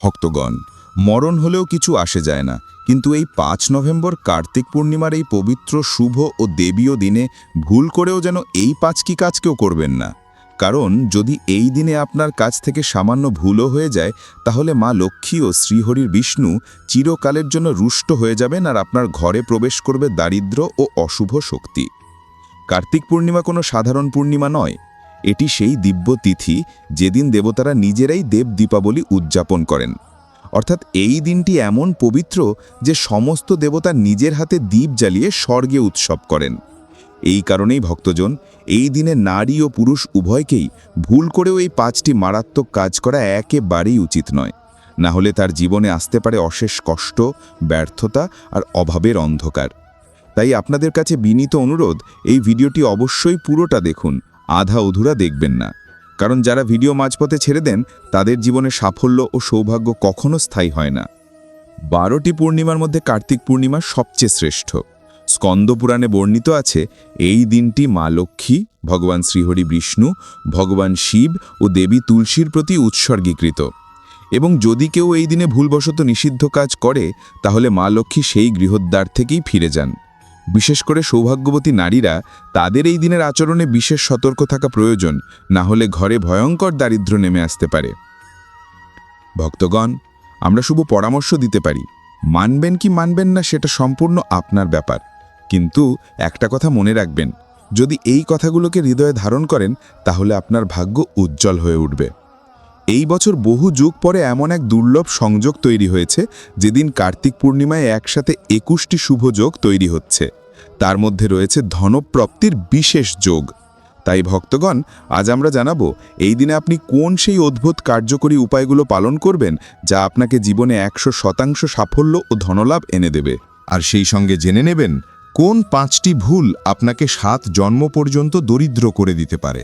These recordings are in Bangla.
ভক্তগণ, মরণ হলেও কিছু আসে যায় না, কিন্তু এই পাঁচ নভেম্বর কার্তিক পূর্ণিমার এই পবিত্র, শুভ ও দেবীয় দিনে ভুল করেও যেন এই পাঁচ পাঁচটি কাজকেও করবেন না। কারণ, যদি এই দিনে আপনার কাছ থেকে সামান্য ভুলও হয়ে যায়, তাহলে মা লক্ষ্মী ও শ্রীহরির বিষ্ণু চিরকালের জন্য রুষ্ট হয়ে যাবেন আর আপনার ঘরে প্রবেশ করবে দারিদ্র ও অশুভ শক্তি। কার্তিক পূর্ণিমা কোনো সাধারণ পূর্ণিমা নয়। এটি সেই দিব্য তিথি যেদিন দেবতারা নিজেরাই দেব দীপাবলি উদযাপন করেন। অর্থাৎ এই দিনটি এমন পবিত্র যে সমস্ত দেবতা নিজের হাতে দ্বীপ জ্বালিয়ে স্বর্গে উৎসব করেন। এই কারণেই ভক্তজন এই দিনে নারী ও পুরুষ উভয়কেই ভুল করেও এই পাঁচটি মারাত্মক কাজ করা একেবারেই উচিত নয়। না হলে তার জীবনে আসতে পারে অশেষ কষ্ট, ব্যর্থতা আর অভাবের অন্ধকার। তাই আপনাদের কাছে বিনীত অনুরোধ, এই ভিডিওটি অবশ্যই পুরোটা দেখুন। আধা অধুরা দেখবেন না। কারণ যারা ভিডিও মাঝপথে ছেড়ে দেন, তাদের জীবনে সাফল্য ও সৌভাগ্য কখনো স্থায়ী হয় না। বারোটি পূর্ণিমার মধ্যে কার্তিক পূর্ণিমা সবচেয়ে শ্রেষ্ঠ। স্কন্দপুরাণে বর্ণিত আছে, এই দিনটি মা লক্ষ্মী, ভগবান শ্রীহরি বিষ্ণু, ভগবান শিব ও দেবী তুলসীর প্রতি উৎসর্গীকৃত। এবং যদি কেউ এই দিনে ভুলবশত নিষিদ্ধ কাজ করে, তাহলে মা লক্ষ্মী সেই গৃহদ্বার থেকেই ফিরে যান। বিশেষ করে সৌভাগ্যবতী নারীরা তাদের এই দিনের আচরণে বিশেষ সতর্ক থাকা প্রয়োজন, না হলে ঘরে ভয়ঙ্কর দারিদ্র্য নেমে আসতে পারে। ভক্তগণ, আমরা শুভ পরামর্শ দিতে পারি। মানবেন কি মানবেন না সেটা সম্পূর্ণ আপনার ব্যাপার। কিন্তু একটা কথা মনে রাখবেন, যদি এই কথাগুলোকে হৃদয়ে ধারণ করেন, তাহলে আপনার ভাগ্য উজ্জ্বল হয়ে উঠবে। এই বছর বহু যুগ পরে এমন এক দুর্লভ সংযোগ তৈরি হয়েছে, যেদিন কার্তিক পূর্ণিমায় একসাথে একুশটি শুভ যোগ তৈরি হচ্ছে। তার মধ্যে রয়েছে ধনপ্রাপ্তির বিশেষ যোগ। তাই ভক্তগণ, আজ আমরা জানাব, এই দিনে আপনি কোন সেই অদ্ভুত কার্যকরী উপায়গুলো পালন করবেন, যা আপনাকে জীবনে একশো শতাংশ সাফল্য ও ধনলাভ এনে দেবে। আর সেই সঙ্গে জেনে নেবেন, কোন পাঁচটি ভুল আপনাকে সাত জন্ম পর্যন্ত দরিদ্র করে দিতে পারে।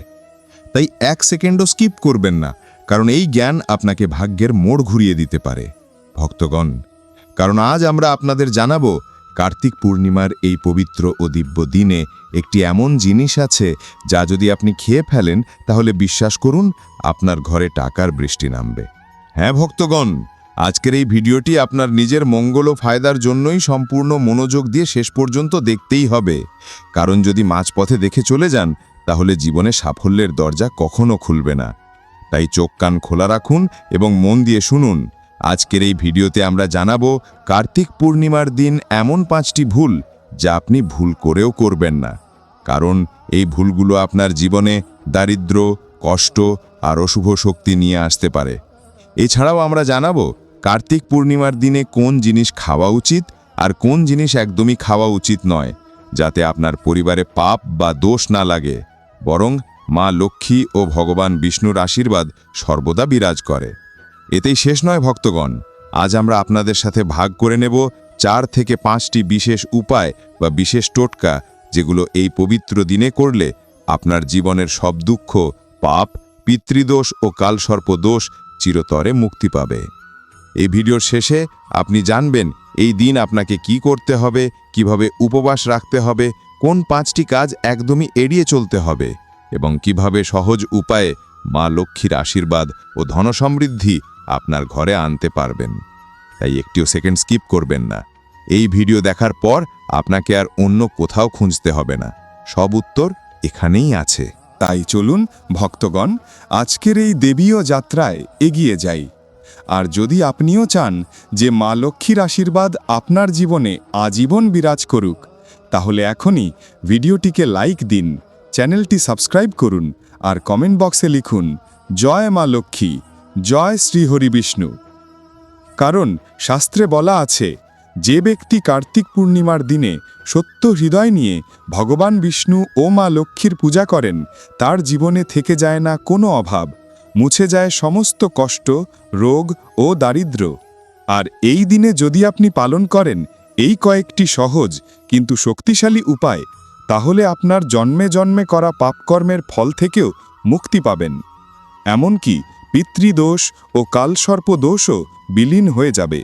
তাই এক সেকেন্ডও স্কিপ করবেন না কারণ এই জ্ঞান আপনাকে ভাগ্যের মোড় ঘুরিয়ে দিতে পারে। ভক্তগণ, কারণ আজ আমরা আপনাদের জানাব, কার্তিক পূর্ণিমার এই পবিত্র ও দিব্য দিনে একটি এমন জিনিস আছে যা যদি আপনি খেয়ে ফেলেন, তাহলে বিশ্বাস করুন, আপনার ঘরে টাকার বৃষ্টি নামবে। হ্যাঁ ভক্তগণ, আজকের এই ভিডিওটি আপনার নিজের মঙ্গল ও ফায়দার জন্যই সম্পূর্ণ মনোযোগ দিয়ে শেষ পর্যন্ত দেখতেই হবে। কারণ যদি মাঝপথে দেখে চলে যান, তাহলে জীবনে সাফল্যের দরজা কখনো খুলবে না। তাই চোখ কান খোলা রাখুন এবং মন দিয়ে শুনুন। আজকের এই ভিডিওতে আমরা জানাব, কার্তিক পূর্ণিমার দিন এমন পাঁচটি ভুল যা আপনি ভুল করেও করবেন না। কারণ এই ভুলগুলো আপনার জীবনে দারিদ্র কষ্ট আর অশুভ শক্তি নিয়ে আসতে পারে। এছাড়াও আমরা জানাব, কার্তিক পূর্ণিমার দিনে কোন জিনিস খাওয়া উচিত আর কোন জিনিস একদমই খাওয়া উচিত নয়, যাতে আপনার পরিবারে পাপ বা দোষ না লাগে। বরং মা লক্ষ্মী ও ভগবান বিষ্ণুর আশীর্বাদ সর্বদা বিরাজ করে। এতেই শেষ নয় ভক্তগণ, আজ আমরা আপনাদের সাথে ভাগ করে নেব চার থেকে পাঁচটি বিশেষ উপায় বা বিশেষ টোটকা যেগুলো এই পবিত্র দিনে করলে আপনার জীবনের সব দুঃখ, পাপ, পিতৃদোষ ও কালসর্প দোষ চিরতরে মুক্তি পাবে। এই ভিডিওর শেষে আপনি জানবেন এই দিন আপনাকে কি করতে হবে, কীভাবে উপবাস রাখতে হবে, কোন পাঁচটি কাজ একদমই এড়িয়ে চলতে হবে। এবং কীভাবে সহজ উপায়ে মা লক্ষ্মীর আশীর্বাদ ও ধনসমৃদ্ধি আপনার ঘরে আনতে পারবেন। তাই একটিও সেকেন্ড স্কিপ করবেন না। এই ভিডিও দেখার পর আপনাকে আর অন্য কোথাও খুঁজতে হবে না। সব উত্তর এখানেই আছে। তাই চলুন, ভক্তগণ, আজকের এই দেবীয় যাত্রায় এগিয়ে যাই। আর যদি আপনিও চান যে মা লক্ষ্মীর আশীর্বাদ আপনার জীবনে আজীবন বিরাজ করুক, তাহলে এখনই ভিডিওটিকে লাইক দিন চ্যানেলটি সাবস্ক্রাইব করুন আর কমেন্ট বক্সে লিখুন, জয় মা লক্ষ্মী, জয় শ্রীহরি বিষ্ণু। কারণ শাস্ত্রে বলা আছে, যে ব্যক্তি কার্তিক পূর্ণিমার দিনে সত্য হৃদয় নিয়ে ভগবান বিষ্ণু ও মা লক্ষ্মীর পূজা করেন, তার জীবনে থেকে যায় না কোনো অভাব, মুছে যায় সমস্ত কষ্ট, রোগ ও দারিদ্র। আর এই দিনে যদি আপনি পালন করেন, এই কয়েকটি সহজ কিন্তু শক্তিশালী উপায় তাহলে আপনার জন্মে জন্মে করা পাপকর্মের ফল থেকেও মুক্তি পাবেন। এমনকি পিতৃদোষ ও কালসর্প দোষও বিলীন হয়ে যাবে।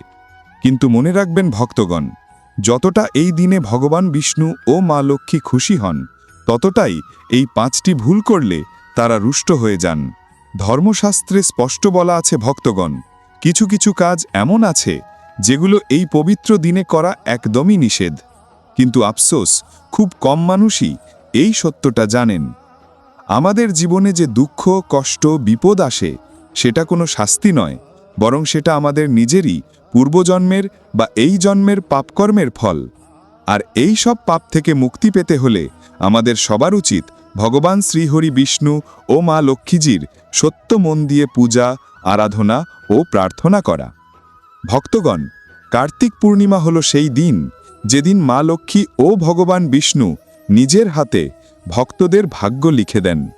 কিন্তু মনে রাখবেন ভক্তগণ, যতটা এই দিনে ভগবান বিষ্ণু ও মা লক্ষ্মী খুশি হন, ততটাই এই পাঁচটি ভুল করলে তারা রুষ্ট হয়ে যান। ধর্মশাস্ত্রে স্পষ্ট বলা আছে, ভক্তগণ, কিছু কিছু কাজ এমন আছে, যেগুলো এই পবিত্র দিনে করা একদমই নিষেধ। কিন্তু আফসোস, খুব কম মানুষই এই সত্যটা জানেন। আমাদের জীবনে যে দুঃখ, কষ্ট, বিপদ আসে, সেটা কোনো শাস্তি নয়, বরং সেটা আমাদের নিজেরই পূর্বজন্মের বা এই জন্মের পাপকর্মের ফল। আর এই সব পাপ থেকে মুক্তি পেতে হলে আমাদের সবার উচিত ভগবান শ্রীহরি বিষ্ণু ও মা লক্ষ্মীজির সত্য মন দিয়ে পূজা, আরাধনা ও প্রার্থনা করা। ভক্তগণ, কার্তিক পূর্ণিমা হল সেই দিন যেদিন মা লক্ষ্মী ও ভগবান বিষ্ণু নিজের হাতে ভক্তদের ভাগ্য লিখে দেন।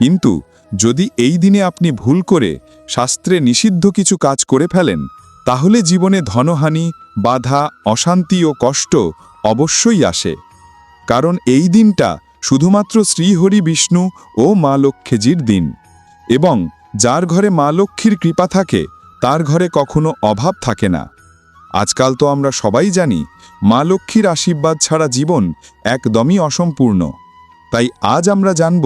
কিন্তু যদি এই দিনে আপনি ভুল করে শাস্ত্রে নিষিদ্ধ কিছু কাজ করে ফেলেন, তাহলে জীবনে ধনহানি, বাধা, অশান্তি ও কষ্ট অবশ্যই আসে। কারণ এই দিনটা শুধুমাত্র শ্রীহরি বিষ্ণু ও মা লক্ষ্মীজির দিন। এবং যার ঘরে মা লক্ষ্মীর কৃপা থাকে, তার ঘরে কখনো অভাব থাকে না। আজকাল তো আমরা সবাই জানি, মা লক্ষ্মীর আশীর্বাদ ছাড়া জীবন একদমই অসম্পূর্ণ। তাই আজ আমরা জানব,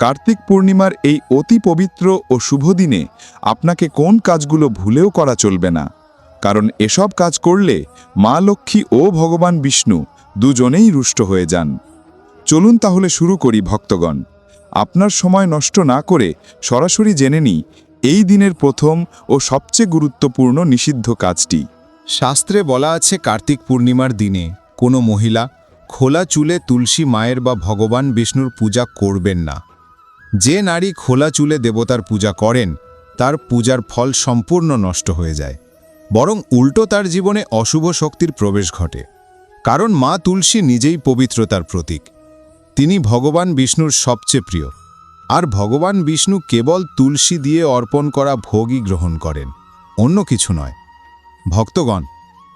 কার্তিক পূর্ণিমার এই অতি পবিত্র ও শুভ দিনে আপনাকে কোন কাজগুলো ভুলেও করা চলবে না। কারণ এসব কাজ করলে মা লক্ষ্মী ও ভগবান বিষ্ণু দুজনেই রুষ্ট হয়ে যান। চলুন তাহলে শুরু করি, ভক্তগণ। আপনার সময় নষ্ট না করে সরাসরি জেনে নিই, এই দিনের প্রথম ও সবচেয়ে গুরুত্বপূর্ণ নিষিদ্ধ কাজটি। শাস্ত্রে বলা আছে কার্তিক পূর্ণিমার দিনে কোনো মহিলা খোলা চুলে তুলসী মায়ের বা ভগবান বিষ্ণুর পূজা করবেন না। যে নারী খোলা চুলে দেবতার পূজা করেন, তার পূজার ফল সম্পূর্ণ নষ্ট হয়ে যায়। বরং উল্টো তার জীবনে অশুভ শক্তির প্রবেশ ঘটে। কারণ মা তুলসী নিজেই পবিত্রতার প্রতীক। তিনি ভগবান বিষ্ণুর সবচেয়ে প্রিয়। আর ভগবান বিষ্ণু কেবল তুলসী দিয়ে অর্পণ করা ভোগই গ্রহণ করেন। অন্য কিছু নয়। ভক্তগণ,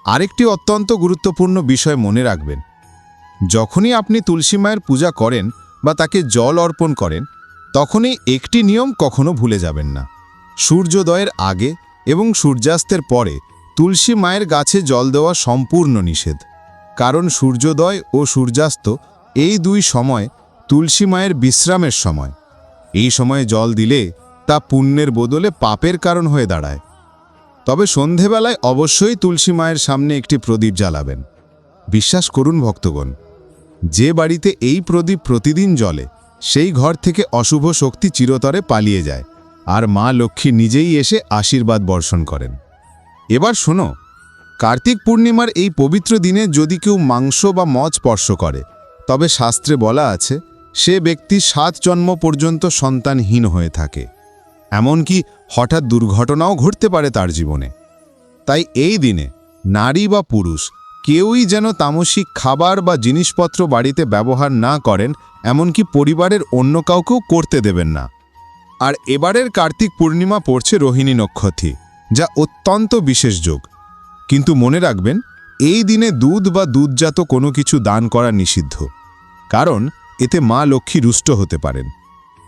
আরেকটি অত্যন্ত গুরুত্বপূর্ণ বিষয় মনে রাখবেন। যখনই আপনি তুলসী মায়ের পূজা করেন বা তাকে জল অর্পণ করেন, তখনই একটি নিয়ম কখনো ভুলে যাবেন না। সূর্যোদয়ের আগে এবং সূর্যাস্তের পরে তুলসী মায়ের গাছে জল দেওয়া সম্পূর্ণ নিষেধ। কারণ সূর্যোদয় ও সূর্যাস্ত এই দুই সময় তুলসী মায়ের বিশ্রামের সময়। এই সময়ে জল দিলে তা পুণ্যের বদলে পাপের কারণ হয়ে দাঁড়ায়। তবে সন্ধেবেলায় অবশ্যই তুলসী মায়ের সামনে একটি প্রদীপ জ্বালাবেন। বিশ্বাস করুন ভক্তগণ, যে বাড়িতে এই প্রদীপ প্রতিদিন জ্বলে, সেই ঘর থেকে অশুভ শক্তি চিরতরে পালিয়ে যায় আর মা লক্ষ্মী নিজেই এসে আশীর্বাদ বর্ষণ করেন। এবার শোনো, কার্তিক পূর্ণিমার এই পবিত্র দিনে যদি কেউ মাংস বা মদ স্পর্শ করে, তবে শাস্ত্রে বলা আছে, সে ব্যক্তি সাত জন্ম পর্যন্ত সন্তানহীন হয়ে থাকে। এমনকি হঠাৎ দুর্ঘটনাও ঘটতে পারে তার জীবনে। তাই এই দিনে নারী বা পুরুষ কেউই যেন তামসিক খাবার বা জিনিসপত্র বাড়িতে ব্যবহার না করেন, এমনকি পরিবারের অন্য কাউকেও করতে দেবেন না। আর এবারের কার্তিক পূর্ণিমা পড়ছে রোহিণী নক্ষত্রী, যা অত্যন্ত বিশেষ যোগ। কিন্তু মনে রাখবেন, এই দিনে দুধ বা দুধজাত কোনো কিছু দান করা নিষিদ্ধ। কারণ এতে মা লক্ষ্মী রুষ্ট হতে পারেন।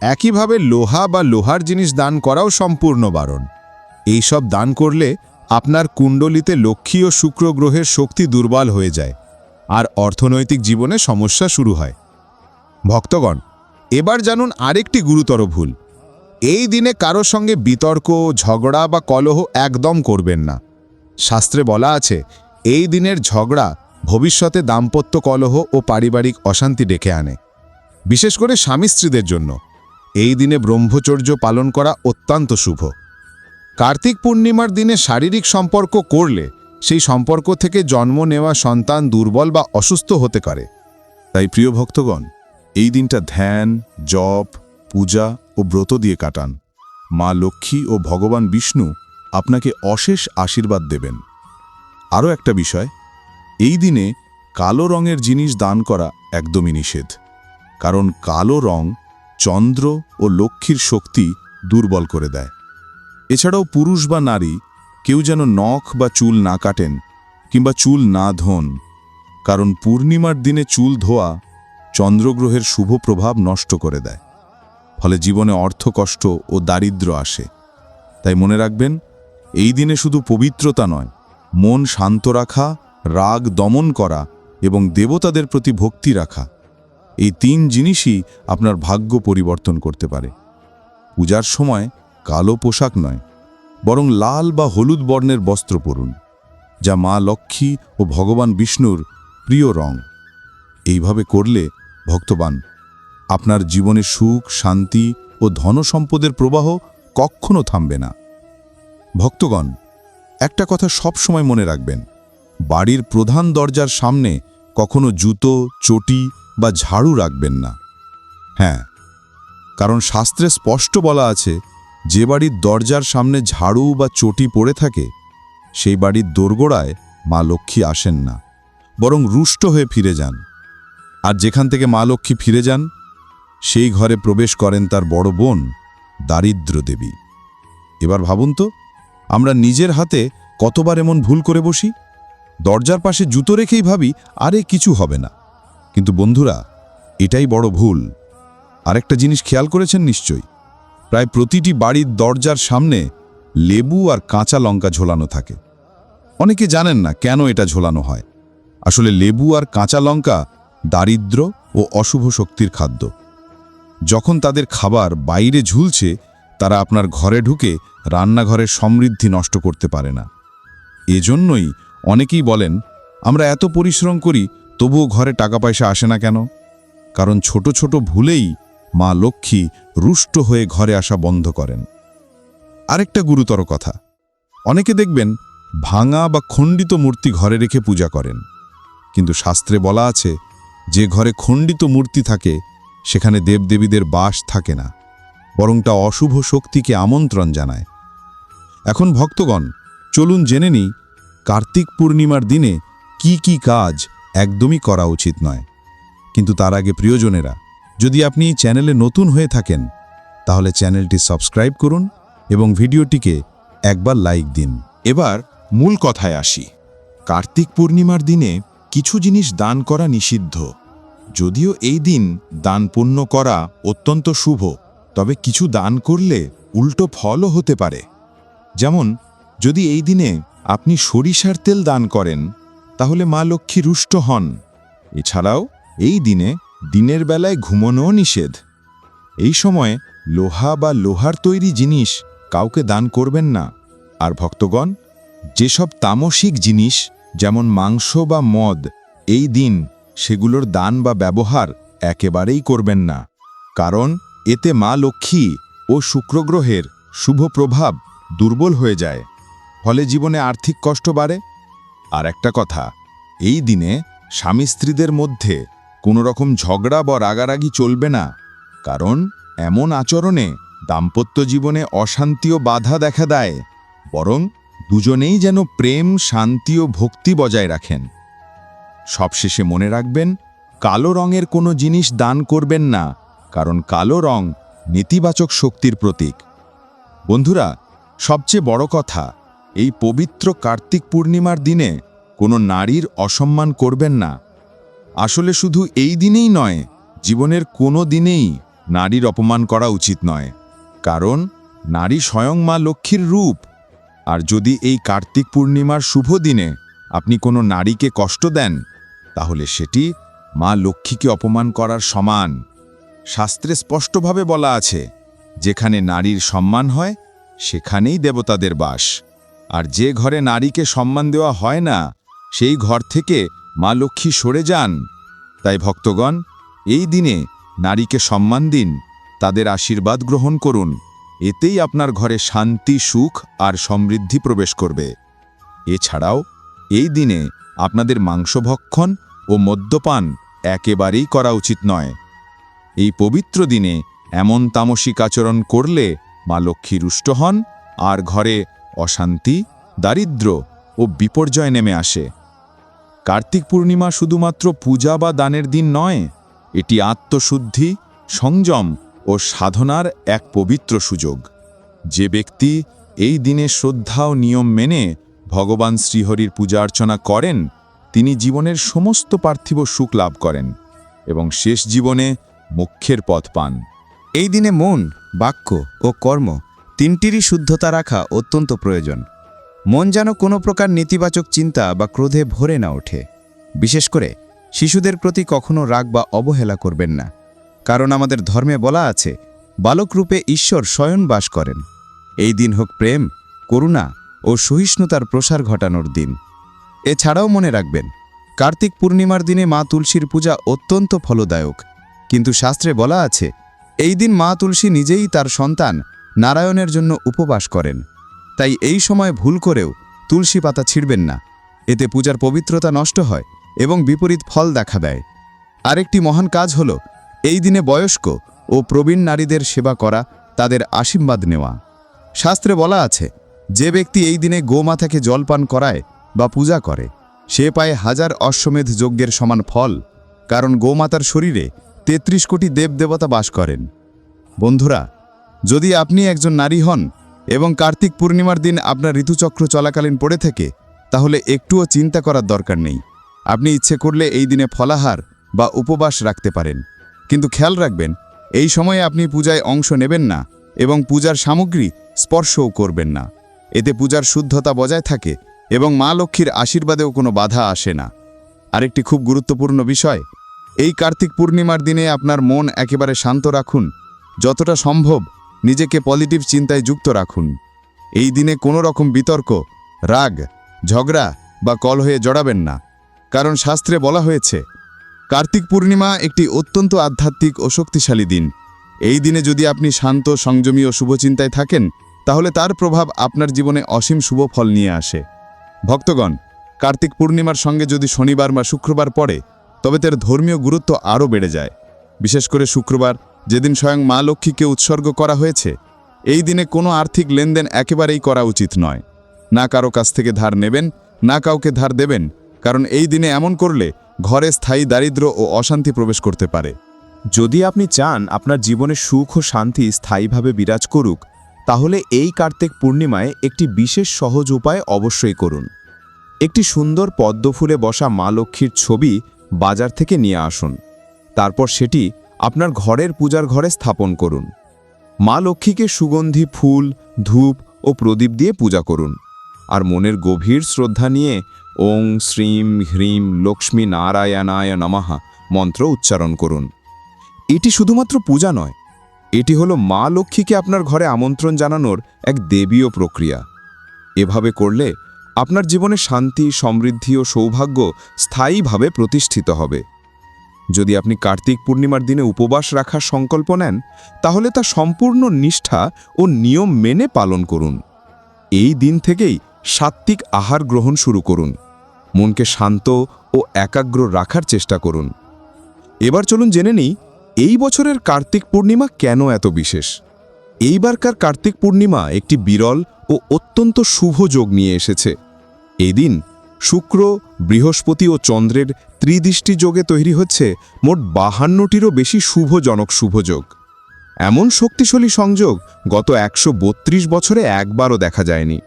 একইভাবে লোহা বা লোহার জিনিস দান করাও সম্পূর্ণ বারণ। এইসব দান করলে আপনার কুণ্ডলিতে লক্ষ্মী ও শুক্র গ্রহের শক্তি দুর্বল হয়ে যায় আর অর্থনৈতিক জীবনে সমস্যা শুরু হয়। ভক্তগণ, এবার জানুন আরেকটি গুরুতর ভুল। এই দিনে কারও সঙ্গে বিতর্ক, ঝগড়া বা কলহ একদম করবেন না। শাস্ত্রে বলা আছে, এই দিনের ঝগড়া ভবিষ্যতে দাম্পত্য কলহ ও পারিবারিক অশান্তি ডেকে আনে। বিশেষ করে স্বামী স্ত্রীদের জন্য। এই দিনে ব্রহ্মচর্য পালন করা অত্যন্ত শুভ। কার্তিক পূর্ণিমার দিনে শারীরিক সম্পর্ক করলে সেই সম্পর্ক থেকে জন্ম নেওয়া সন্তান দুর্বল বা অসুস্থ হতে পারে। তাই প্রিয় ভক্তগণ, এই দিনটা ধ্যান, জপ, পূজা ও ব্রত দিয়ে কাটান। মা লক্ষ্মী ও ভগবান বিষ্ণু আপনাকে অশেষ আশীর্বাদ দেবেন। আরও একটা বিষয়, এই দিনে কালো রঙের জিনিস দান করা একদমই নিষেধ। কারণ কালো রং চন্দ্র ও লক্ষ্মীর শক্তি দুর্বল করে দেয়। এছাড়াও পুরুষ বা নারী কেউ যেন নখ বা চুল না কাটেন কিংবা চুল না ধোন, কারণ পূর্ণিমার দিনে চুল ধোয়া চন্দ্রগ্রহের শুভ প্রভাব নষ্ট করে দেয়, ফলে জীবনে অর্থকষ্ট ও দারিদ্র্য আসে। তাই মনে রাখবেন, এই দিনে শুধু পবিত্রতা নয়, মন শান্ত রাখা, রাগ দমন করা এবং দেবতাদের প্রতি ভক্তি রাখা এই তিন জিনিসই আপনার ভাগ্য পরিবর্তন করতে পারে। পূজার সময় কালো পোশাক নয়, বরং লাল বা হলুদ বর্ণের বস্ত্র পরুন, যা মা লক্ষ্মী ও ভগবান বিষ্ণুর প্রিয় রং। এইভাবে করলে, ভক্তবান, আপনার জীবনে সুখ, শান্তি ও ধনসম্পদের প্রবাহ কখনো থামবে না। ভক্তগণ, একটা কথা সব সময় মনে রাখবেন, বাড়ির প্রধান দরজার সামনে কখনো জুতো, চটি বা ঝাড়ু রাখবেন না। হ্যাঁ কারণ শাস্ত্রে স্পষ্ট বলা আছে, যে বাড়ির দরজার সামনে ঝাড়ু বা চটি পড়ে থাকে, সেই বাড়ির দোরগোড়ায় মা লক্ষ্মী আসেন না, বরং রুষ্ট হয়ে ফিরে যান। আর যেখান থেকে মা লক্ষ্মী ফিরে যান, সেই ঘরে প্রবেশ করেন তার বড় বোন, দারিদ্র দেবী। এবার ভাবুন তো, আমরা নিজের হাতে কতবার এমন ভুল করে বসি? দরজার পাশে জুতো রেখেই ভাবি, আরে কিছু হবে না। কিন্তু বন্ধুরা, এটাই বড় ভুল। আরেকটা জিনিস খেয়াল করেছেন নিশ্চয়ই। প্রায় প্রতিটি বাড়ির দরজার সামনে লেবু আর কাঁচা লঙ্কা ঝোলানো থাকে। অনেকে জানেন না কেন এটা ঝোলানো হয়। আসলে লেবু আর কাঁচা লঙ্কা দারিদ্র ও অশুভ শক্তির খাদ্য। যখন তাদের খাবার বাইরে ঝুলছে, তারা আপনার ঘরে ঢুকে রান্নাঘরের সমৃদ্ধি নষ্ট করতে পারে না। এজন্যই অনেকেই বলেন, আমরা এত পরিশ্রম করি তবুও ঘরে টাকা পয়সা আসে না কেন? কারণ ছোট ছোট ভুলেই মা লক্ষ্মী রুষ্ট হয়ে ঘরে আসা বন্ধ করেন। আরেকটা গুরুতর কথা, অনেকে দেখবেন ভাঙা বা খণ্ডিত মূর্তি ঘরে রেখে পূজা করেন। কিন্তু শাস্ত্রে বলা আছে, যে ঘরে খণ্ডিত মূর্তি থাকে, সেখানে দেবদেবীদের বাস থাকে না বরং তা অশুভ শক্তিকে আমন্ত্রণ জানায়। এখন ভক্তগণ, চলুন জেনে নিই কার্তিক পূর্ণিমার দিনে কি কি কাজ একদমই করা উচিত নয়। কিন্তু তার আগে প্রিয়জনেরা, যদি আপনি চ্যানেলে নতুন হয়ে থাকেন, তাহলে চ্যানেলটি সাবস্ক্রাইব করুন এবং ভিডিওটিকে একবার লাইক দিন। এবার মূল কথায় আসি। কার্তিক পূর্ণিমার দিনে কিছু জিনিস দান করা নিষিদ্ধ। যদিও এই দিন দান পুণ্য করা অত্যন্ত শুভ, তবে কিছু দান করলে উল্টো ফলও হতে পারে। যেমন, যদি এই দিনে আপনি সরিষার তেল দান করেন তাহলে মা লক্ষ্মী রুষ্ট হন। এছাড়াও এই দিনে দিনের বেলায় ঘুমোনোও নিষেধ। এই সময়ে লোহা বা লোহার তৈরি জিনিস কাউকে দান করবেন না। আর ভক্তগণ, যেসব তামসিক জিনিস, যেমন মাংস বা মদ, এই দিন সেগুলোর দান বা ব্যবহার একেবারেই করবেন না। কারণ এতে মা লক্ষ্মী ও শুক্রগ্রহের শুভ প্রভাব দুর্বল হয়ে যায়। ফলে জীবনে আর্থিক কষ্ট বাড়ে আর একটা কথা, এই দিনে স্বামী স্ত্রীদের মধ্যে কোনো রকম ঝগড়া বা রাগারাগি চলবে না, কারণ এমন আচরণে দাম্পত্য জীবনে অশান্তি ও বাধা দেখা দেয়, বরং দুজনেই যেন প্রেম, শান্তি ও ভক্তি বজায় রাখেন। সবশেষে মনে রাখবেন, কালো রঙের কোনো জিনিস দান করবেন না, কারণ কালো রং নেতিবাচক শক্তির প্রতীক। বন্ধুরা, সবচেয়ে বড় কথা এই পবিত্র কার্তিক পূর্ণিমার দিনে কোনো নারীর অসম্মান করবেন না। আসলে শুধু এই দিনেই নয়, জীবনের কোনো দিনেই নারীর অপমান করা উচিত নয়। কারণ, নারী স্বয়ং মা লক্ষ্মীর রূপ। আর যদি এই কার্তিক পূর্ণিমার শুভ দিনে আপনি কোনো নারীকে কষ্ট দেন, তাহলে সেটি মা লক্ষ্মীকে অপমান করার সমান। শাস্ত্রে স্পষ্টভাবে বলা আছে, যেখানে নারীর সম্মান হয়, সেখানেই দেবতাদের বাস। আর যে ঘরে নারীকে সম্মান দেওয়া হয় না, সেই ঘর থেকে মা লক্ষ্মী সরে যান। তাই ভক্তগণ, এই দিনে নারীকে সম্মান দিন, তাদের আশীর্বাদ গ্রহণ করুন। এতেই আপনার ঘরে শান্তি, সুখ আর সমৃদ্ধি প্রবেশ করবে। এছাড়াও, এই দিনে আপনাদের মাংসভক্ষণ ও মদ্যপান একেবারেই করা উচিত নয়। এই পবিত্র দিনে এমন তামসিক আচরণ করলে মা লক্ষ্মী রুষ্ট হন আর ঘরে অশান্তি, দারিদ্র্য ও বিপর্যয় নেমে আসে। কার্তিক পূর্ণিমা শুধুমাত্র পূজা বা দানের দিন নয়, এটি আত্মশুদ্ধি, সংযম ও সাধনার এক পবিত্র সুযোগ। যে ব্যক্তি এই দিনে শ্রদ্ধা ও নিয়ম মেনে ভগবান শ্রীহরির পূজা অর্চনা করেন, তিনি জীবনের সমস্ত পার্থিব সুখ লাভ করেন এবং শেষ জীবনে মুখ্যের পথ পান। এই দিনে মন, বাক্য ও কর্ম তিনটিরই শুদ্ধতা রাখা অত্যন্ত প্রয়োজন। মন যেন কোনো প্রকার নেতিবাচক চিন্তা বা ক্রোধে ভরে না ওঠে। বিশেষ করে, শিশুদের প্রতি কখনো রাগ বা অবহেলা করবেন না। কারণ আমাদের ধর্মে বলা আছে বালকরূপে ঈশ্বর স্বয়ং বাস করেন। এই দিন হোক প্রেম, করুণা ও সহিষ্ণুতার প্রসার ঘটানোর দিন। এছাড়াও মনে রাখবেন, কার্তিক পূর্ণিমার দিনে মা তুলসীর পূজা অত্যন্ত ফলদায়ক। কিন্তু শাস্ত্রে বলা আছে, এই দিন মা তুলসী নিজেই তার সন্তান নারায়ণের জন্য উপবাস করেন। তাই এই সময় ভুল করেও তুলসী পাতা ছিঁড়বেন না। এতে পূজার পবিত্রতা নষ্ট হয় এবং বিপরীত ফল দেখা দেয়। আরেকটি মহান কাজ হল, এই দিনে বয়স্ক ও প্রবীণ নারীদের সেবা করা, তাদের আশীর্বাদ নেওয়া। শাস্ত্রে বলা আছে, যে ব্যক্তি এই দিনে গোমাতাকে জলপান করায় বা পূজা করে, সে পায় হাজার অশ্বমেধ যজ্ঞের সমান ফল, কারণ গোমাতার শরীরে তেত্রিশ কোটি দেবদেবতা বাস করেন। বন্ধুরা যদি আপনি একজন নারী হন এবং কার্তিক পূর্ণিমার দিন আপনার ঋতুচক্র চলাকালীন পড়ে থাকে, তাহলে একটুও চিন্তা করার দরকার নেই। আপনি ইচ্ছে করলে এই দিনে ফলাহার বা উপবাস রাখতে পারেন। কিন্তু খেয়াল রাখবেন, এই সময়ে আপনি পূজায় অংশ নেবেন না এবং পূজার সামগ্রী স্পর্শও করবেন না। এতে পূজার শুদ্ধতা বজায় থাকে এবং মা লক্ষ্মীর আশীর্বাদেও কোনো বাধা আসে না। আরেকটি খুব গুরুত্বপূর্ণ বিষয়, এই কার্তিক পূর্ণিমার দিনে আপনার মন একেবারে শান্ত রাখুন। যতটা সম্ভব নিজেকে পজিটিভ চিন্তায় যুক্ত রাখুন। এই দিনে কোনো রকম বিতর্ক, রাগ, ঝগড়া বা কল হয়ে জড়াবেন না, কারণ শাস্ত্রে বলা হয়েছে, কার্তিক পূর্ণিমা একটি অত্যন্ত আধ্যাত্মিক ও শক্তিশালী দিন। এই দিনে যদি আপনি শান্ত, সংযমী ও শুভচিন্তায় থাকেন, তাহলে তার প্রভাব আপনার জীবনে অসীম শুভ ফল নিয়ে আসে। ভক্তগণ, কার্তিক পূর্ণিমার সঙ্গে যদি শনিবার বা শুক্রবার পড়ে, তবে তার ধর্মীয় গুরুত্ব আরও বেড়ে যায়। বিশেষ করে শুক্রবার যেদিন স্বয়ং মা লক্ষ্মীকে উৎসর্গ করা হয়েছে, এই দিনে কোনো আর্থিক লেনদেন একেবারেই করা উচিত নয়। না কারও কাছ থেকে ধার নেবেন, না কাউকে ধার দেবেন, কারণ এই দিনে এমন করলে ঘরে স্থায়ী দারিদ্র্য ও অশান্তি প্রবেশ করতে পারে। যদি আপনি চান আপনার জীবনে সুখ ও শান্তি স্থায়ীভাবে বিরাজ করুক, তাহলে এই কার্তিক পূর্ণিমায় একটি বিশেষ সহজ উপায় অবশ্যই করুন। একটি সুন্দর পদ্মফুলে বসা মা লক্ষ্মীর ছবি বাজার থেকে নিয়ে আসুন। তারপর সেটি আপনার ঘরের পূজার ঘরে স্থাপন করুন। মা লক্ষ্মীকে সুগন্ধি, ফুল, ধূপ ও প্রদীপ দিয়ে পূজা করুন। আর মনের গভীর শ্রদ্ধা নিয়ে ওং শ্রীম হ্রিম লক্ষ্মী নারায়ণায় নমঃ মন্ত্র উচ্চারণ করুন। এটি শুধুমাত্র পূজা নয়, এটি হলো মা লক্ষ্মীকে আপনার ঘরে আমন্ত্রণ জানানোর এক দেবীয় প্রক্রিয়া। এভাবে করলে আপনার জীবনে শান্তি, সমৃদ্ধি ও সৌভাগ্য স্থায়ীভাবে প্রতিষ্ঠিত হবে। যদি আপনি কার্তিক পূর্ণিমার দিনে উপবাস রাখার সংকল্প নেন, তাহলে তা সম্পূর্ণ নিষ্ঠা ও নিয়ম মেনে পালন করুন। এই দিন থেকেই সাত্ত্বিক আহার গ্রহণ শুরু করুন। মনকে শান্ত ও একাগ্র রাখার চেষ্টা করুন। এবার চলুন জেনে নিই, এই বছরের কার্তিক পূর্ণিমা কেন এত বিশেষ? এইবারকার কার্তিক পূর্ণিমা একটি বিরল ও অত্যন্ত শুভ যোগ নিয়ে এসেছে। এই দিন শুক্র, বৃহস্পতি ও চন্দ্রের ত্রিদৃষ্টি যোগে তৈরি হচ্ছে মোট বাহান্নটিরও বেশি শুভজনক শুভযোগ। এমন শক্তিশালী সংযোগ গত একশো বত্রিশ বছরে একবারও দেখা যায়নি।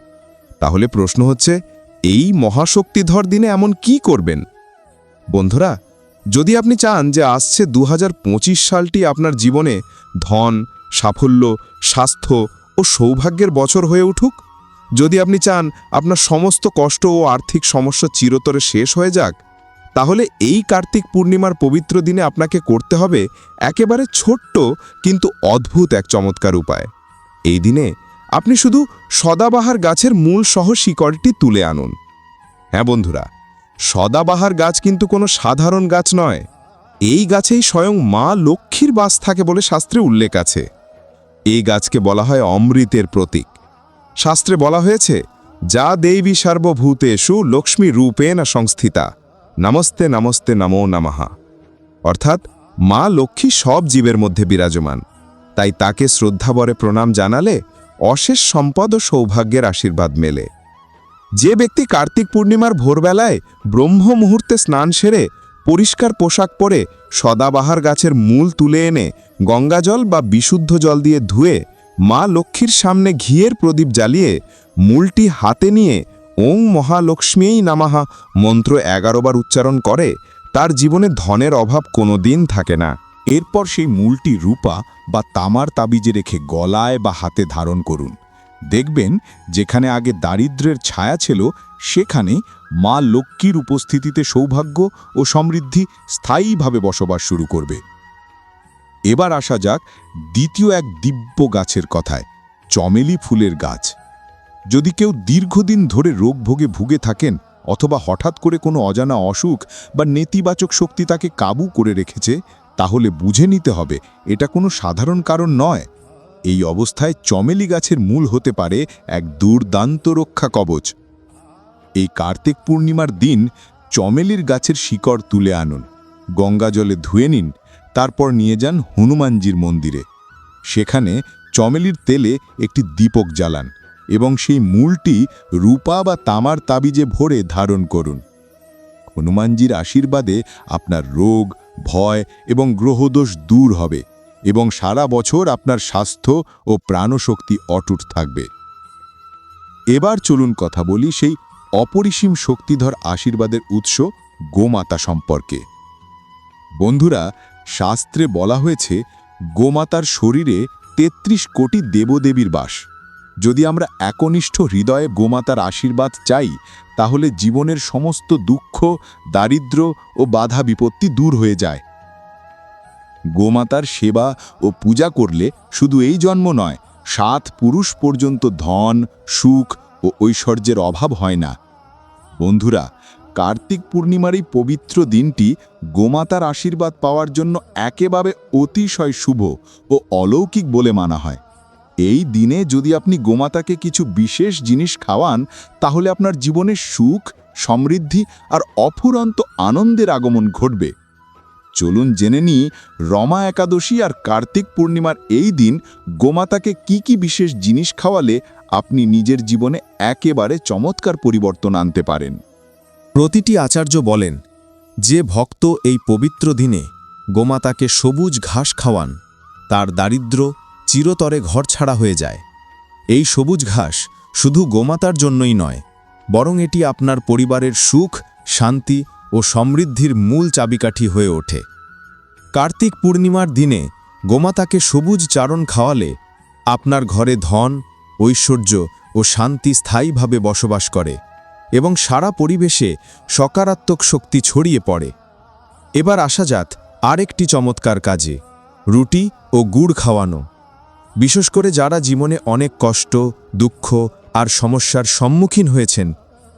তাহলে প্রশ্ন হচ্ছে, এই মহাশক্তিধর দিনে এমন কি করবেন? বন্ধুরা, যদি আপনি চান যে আসছে দু হাজার পঁচিশ সালটি আপনার জীবনে ধন, সাফল্য, স্বাস্থ্য ও সৌভাগ্যের বছর হয়ে উঠুক যদি আপনি চান আপনার সমস্ত কষ্ট ও আর্থিক সমস্যা চিরতরে শেষ হয়ে যাক, তাহলে এই কার্তিক পূর্ণিমার পবিত্র দিনে আপনাকে করতে হবে একেবারে ছোট্ট কিন্তু অদ্ভুত এক চমৎকার উপায়। এই দিনে আপনি শুধু সদাবাহার গাছের মূল সহ শিকড়টি তুলে আনুন। হ্যাঁ বন্ধুরা, সদাবাহার গাছ কিন্তু কোনো সাধারণ গাছ নয়, এই গাছেই স্বয়ং মা লক্ষ্মীর বাস থাকে বলে শাস্ত্রে উল্লেখ আছে। এই গাছকে বলা হয় অমৃতের প্রতীক। শাস্ত্রে বলা হয়েছে, যা দেবী সার্বভূতেষু লক্ষ্মী রূপে না সংস্থিতা, নমস্তে নমস্তে নমো নমঃ। অর্থাৎ, মা লক্ষ্মী সব জীবের মধ্যে বিরাজমান। তাই তাকে শ্রদ্ধাবরে প্রণাম জানালে অশেষ সম্পদ ও সৌভাগ্যের আশীর্বাদ মেলে। যে ব্যক্তি কার্তিক পূর্ণিমার ভোরবেলায় ব্রহ্ম মুহূর্তে স্নান সেরে পরিষ্কার পোশাক পরে সদাবাহার গাছের মূল তুলে এনে গঙ্গাজল বা বিশুদ্ধ জল দিয়ে ধুয়ে মা লক্ষ্মীর সামনে ঘিয়ের প্রদীপ জ্বালিয়ে মূলটি হাতে নিয়ে ওং মহালক্ষ্মীই নামাহা মন্ত্র এগারোবার উচ্চারণ করে, তার জীবনে ধনের অভাব কোনো দিন থাকে না। এরপর সেই মূলটি রূপা বা তামার তাবিজে রেখে গলায় বা হাতে ধারণ করুন। দেখবেন যেখানে আগে দারিদ্র্যের ছায়া ছিল সেখানে মা লক্ষ্মীর উপস্থিতিতে সৌভাগ্য ও সমৃদ্ধি স্থায়ীভাবে বসবাস শুরু করবে। এবার আসা যাক দ্বিতীয় এক দিব্য গাছের কথায়, চমেলি ফুলের গাছ। যদি কেউ দীর্ঘদিন ধরে রোগ ভোগে ভুগে থাকেন অথবা হঠাৎ করে কোনো অজানা অসুখ বা নেতিবাচক শক্তি তাকে কাবু করে রেখেছে, তাহলে বুঝে নিতে হবে এটা কোনো সাধারণ কারণ নয়। এই অবস্থায় চমেলি গাছের মূল হতে পারে এক দুর্দান্ত রক্ষা কবচ। এই কার্তিক পূর্ণিমার দিন চমেলির গাছের শিকড় তুলে আনুন, গঙ্গা জলে ধুয়ে নিন তারপর নিয়ে যান হনুমানজির মন্দিরে। সেখানে চমেলির তেলে একটি দীপক জ্বালান এবং সেই মূলটি রূপা বা তামার তাবিজে ভরে ধারণ করুন। হনুমানজির আশীর্বাদে আপনার রোগ, ভয় এবং গ্রহদোষ দূর হবে এবং সারা বছর আপনার স্বাস্থ্য ও প্রাণশক্তি অটুট থাকবে। এবার চলুন কথা বলি সেই অপরিসীম শক্তিধর আশীর্বাদের উৎস গোমাতা সম্পর্কে। বন্ধুরা শাস্ত্রে বলা হয়েছে, গোমাতার শরীরে ৩৩ কোটি দেবদেবীর বাস। যদি আমরা একনিষ্ঠ হৃদয়ে গোমাতার আশীর্বাদ চাই, তাহলে জীবনের সমস্ত দুঃখ, দারিদ্র ও বাধা বিপত্তি দূর হয়ে যায়। গোমাতার সেবা ও পূজা করলে শুধু এই জন্ম নয়, সাত পুরুষ পর্যন্ত ধন, সুখ ও ঐশ্বর্যের অভাব হয় না। বন্ধুরা কার্তিক পূর্ণিমার এই পবিত্র দিনটি গোমাতার আশীর্বাদ পাওয়ার জন্য একেবারে অতিশয় শুভ ও অলৌকিক বলে মানা হয়। এই দিনে যদি আপনি গোমাতাকে কিছু বিশেষ জিনিস খাওয়ান, তাহলে আপনার জীবনে সুখ, সমৃদ্ধি আর অফুরন্ত আনন্দের আগমন ঘটবে। চলুন জেনে নিই রমা একাদশী আর কার্তিক পূর্ণিমার এই দিন গোমাতাকে কি কি বিশেষ জিনিস খাওয়ালে আপনি নিজের জীবনে একেবারে চমৎকার পরিবর্তন আনতে পারেন। প্রতিটি আচার্য বলেন, যে ভক্ত এই পবিত্র দিনে গোমাতাকে সবুজ ঘাস খাওয়ান, তার দারিদ্র চিরতরে ঘর ছাড়া হয়ে যায়। এই সবুজ ঘাস শুধু গোমাতার জন্যই নয়, বরং এটি আপনার পরিবারের সুখ, শান্তি ও সমৃদ্ধির মূল চাবিকাঠি হয়ে ওঠে। কার্তিক পূর্ণিমার দিনে গোমাতাকে সবুজ চারণ খাওয়ালে আপনার ঘরে ধন, ঐশ্বর্য ও শান্তি স্থায়ীভাবে বসবাস করে। এবং সারা পরিবেশে সকারাত্মক শক্তি ছড়িয়ে পড়ে। এবার আসা যাক আরেকটি চমৎকার কাজে, রুটি ও গুড় খাওয়ানো। বিশেষ করে যারা জীবনে অনেক কষ্ট, দুঃখ আর সমস্যার সম্মুখীন হয়েছেন,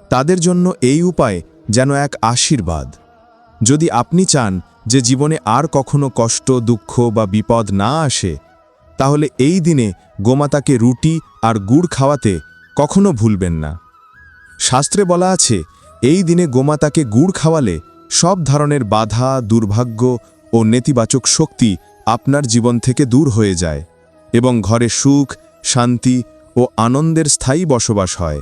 তাদের জন্য এই উপায় যেন এক আশীর্বাদ। যদি আপনি চান যে জীবনে আর কখনো কষ্ট, দুঃখ বা বিপদ না আসে, তাহলে এই দিনে গোমাতাকে রুটি আর গুড় খাওয়াতে কখনো ভুলবেন না। শাস্ত্রে বলা আছে, এই দিনে গোমাতাকে গুড় খাওয়ালে সব ধরনের বাধা, দুর্ভাগ্য ও নেতিবাচক শক্তি আপনার জীবন থেকে দূর হয়ে যায় এবং ঘরে সুখ, শান্তি ও আনন্দের স্থায়ী বসবাস হয়।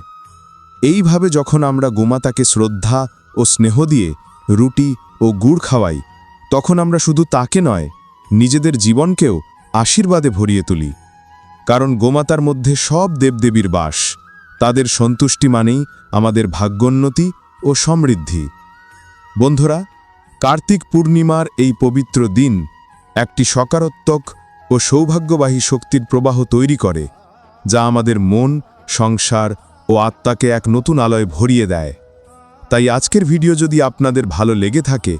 এইভাবে যখন আমরা গোমাতাকে শ্রদ্ধা ও স্নেহ দিয়ে রুটি ও গুড় খাওয়াই, তখন আমরা শুধু তাকে নয়, নিজেদের জীবনকেও আশীর্বাদে ভরিয়ে তুলি। কারণ গোমাতার মধ্যে সব দেবদেবীর বাস। তাদের সন্তুষ্টি মানেই আমাদের ভাগ্যোন্নতি ও সমৃদ্ধি। বন্ধুরা, কার্তিক পূর্ণিমার এই পবিত্র দিন একটি সকারাত্মক ও সৌভাগ্যবাহী শক্তির প্রবাহ তৈরি করে, যা আমাদের মন, সংসার ও আত্মাকে এক নতুন আলোয় ভরিয়ে দেয়। তাই আজকের ভিডিও যদি আপনাদের ভালো লেগে থাকে,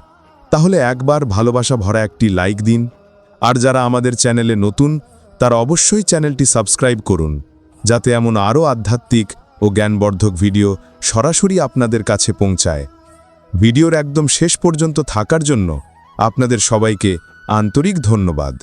তাহলে একবার ভালোবাসা ভরা একটি লাইক দিন। আর যারা আমাদের চ্যানেলে নতুন, তারা অবশ্যই চ্যানেলটি সাবস্ক্রাইব করুন। যাতে এমন আরও আধ্যাত্মিক ও জ্ঞানবর্ধক ভিডিও সরাসরি আপনাদের কাছে পৌঁছায়। ভিডিওর একদম শেষ পর্যন্ত থাকার জন্য আপনাদের সবাইকে আন্তরিক ধন্যবাদ।